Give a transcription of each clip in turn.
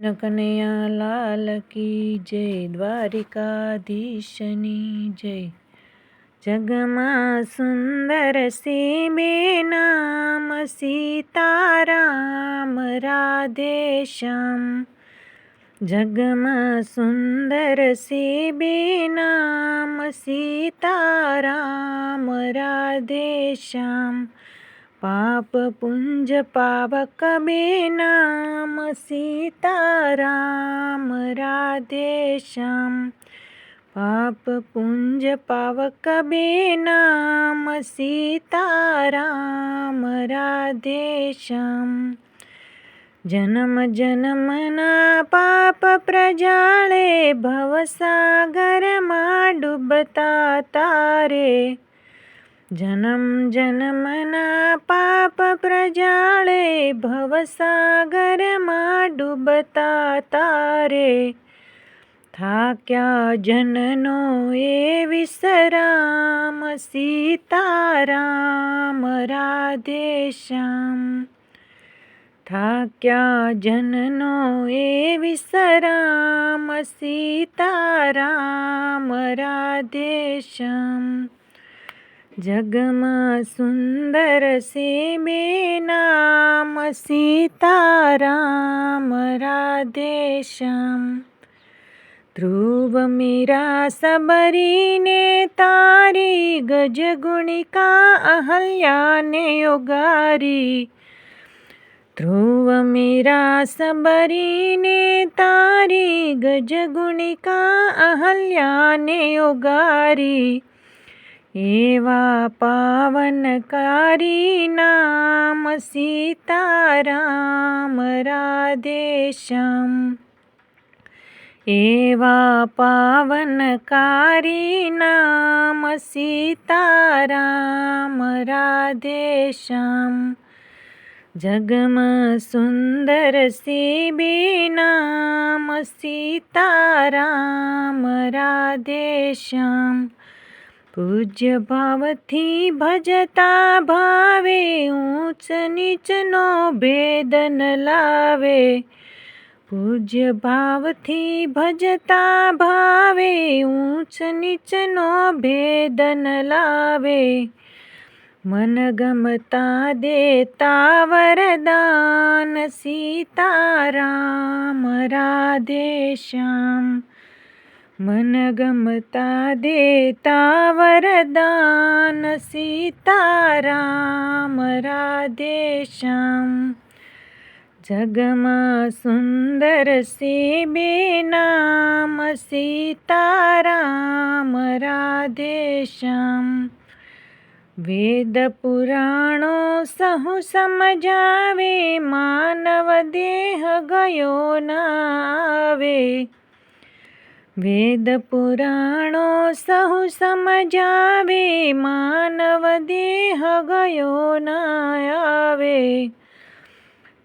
કનૈયા લાલ કી જય દ્વારિકાધીશની જય જગમાં સુંદર સે બે નામ સીતારામ રાધે શ્યામ જગમાં સુંદર સે બે નામ સીતારામ રાધે શ્યામ પાપ પુંજ પાવક મે નામ સીતારામ રાધે શ્યામ. પાપ પુંજ પાવક બે નામ સીતારામ રાધે શ્યામ. જન્મ જન્મના પાપ પ્રજાળે ભવસાગરમાં ડૂબતા તારે જન્મ જનમના પાપ પ્રજાળે ભવસાગરમાં ડૂબતા તારે. થાક્યા જનનો એ વિસરામ સીતારામ, રાધેશ્યામ. થાક્યા જનનો એ વિસરામ સીતારામ રાધે શ્યામ જગમાં સુંદર સે બે નામ સીતારામ રાધે શ્યામ ધ્રુવ મીરા સબરીને તારી ગજગુણિકા અહલ્યાને યોગારી ધ્રુવ મીરા સબરીને તારી ગજગુણિકા અહલ્યાને યોગારી એવા પાવનકારી નામ સીતારામ રાધે શ્યામ એવા પાવનકારી નામ સીતારામ રાધે જગમાં સુંદર સે નામ સીતારામ રાધે શ્યામ પૂજ્ય ભાવથી ભજતા ભાવે, ઊંચ નીચનો ભેદ ન લાવે. પૂજ્ય ભાવથી ભજતા ભાવે, ઊંચ નીચનો ભેદ ન લાવે. મન ગમતા દેતા વરદાન, સીતારામ, રાધે શ્યામ. મન ગમતા દેતા વરદાન સીતારામ રાધે શ્યામ જગમાં સુંદર સી બે નામ સીતારામ રાધે શ્યામ વેદ પુરાણો સહુ સમજાવે, માનવ દેહ ગયો ના આવે વેદ પુરાણો સહુ સમજાવે, માનવ દેહ ગયો ના આવે.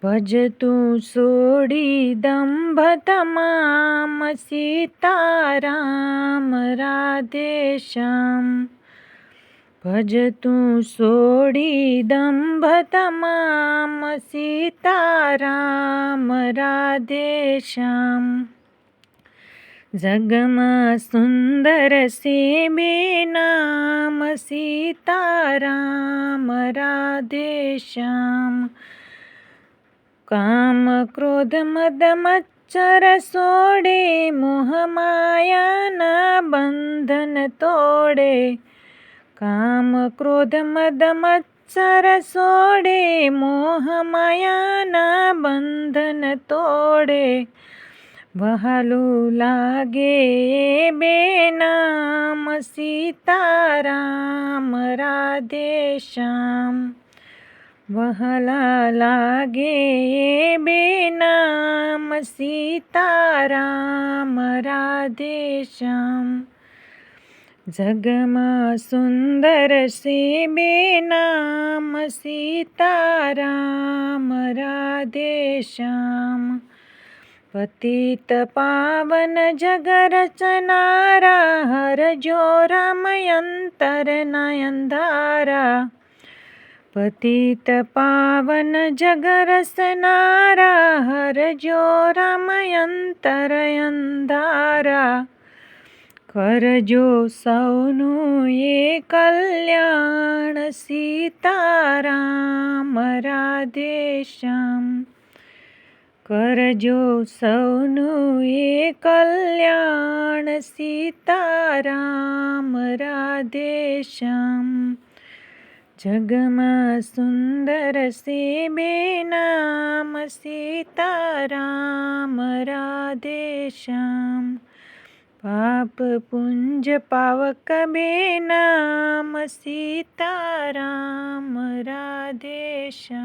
ભજતું સોડી દંભ તમામ, સીતારામ, રાધે ભજ તું સોડી દંભ તમામ, સીતારામ, રાધે શ્યામ. જગમાં સુંદર સે બે નામ સીતારામ રાધે શ્યામ કામ ક્રોધ મદ મચ્છર સોડે મોહ માયાના બંધન તોડે કામ ક્રોધ મદ મચ્છર સોડે મોહ માયાના બંધન તોડે વહાલું લાગે બેનામ, સીતારામ રાધે શ્યામ વહલા લાગે બેનામ, સીતારામ રાધે શ્યામ જગમાં સુંદર સે બે નામ સીતારામ રાધે શ્યામ પતિત પાવન જગ રચનારા હર જો રામયંતર નયંધારા પતિત પાવન જગરસનારા હરજો રામયંતર અંધારા કરજો સૌનું એ કલ્યાણ સીતારામ રાધેશ્યામ કરજો સૌનું એ કલ્યાણ સીતારામ રાધેશ્યામ જગમાં સુંદર સે બે નામ સીતારામ રાધેશ્યામ પાપ પુંજ પાવક બે નામ સીતારામ રાધેશ્યામ